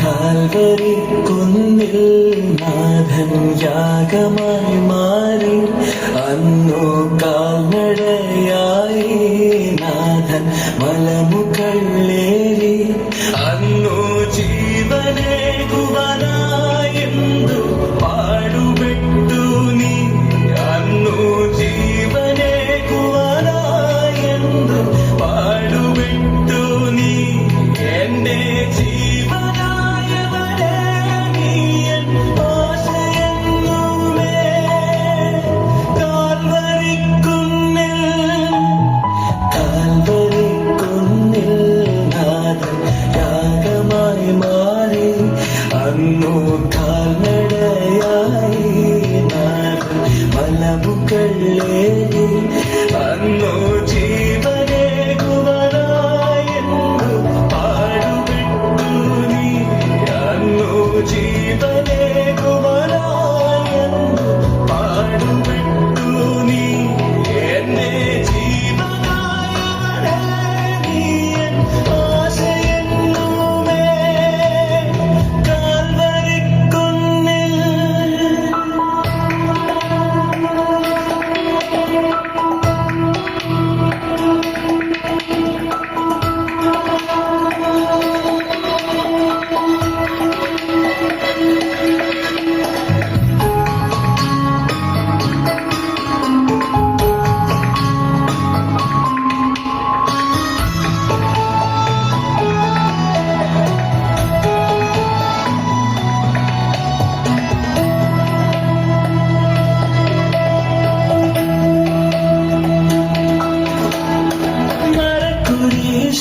കൽവരി കുന്നിൽ നാഥൻ യാഗമായി മാറി. അന്നു കാൽനട malam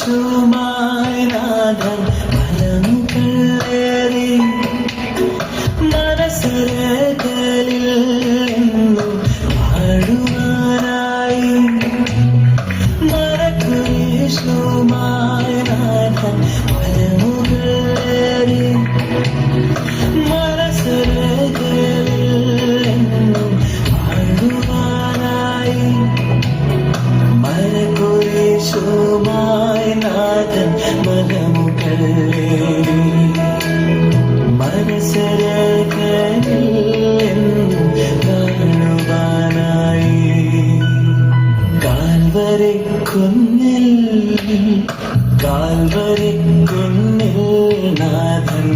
তোমার മനസ്സുമായി നാഥൻ മകമുകളേ മനസ്സരകളിൽ കാണുവാനായി. കാൽവരെ കുന്നിൽ കാൽവരെ കുന്നിൽ നാഥൻ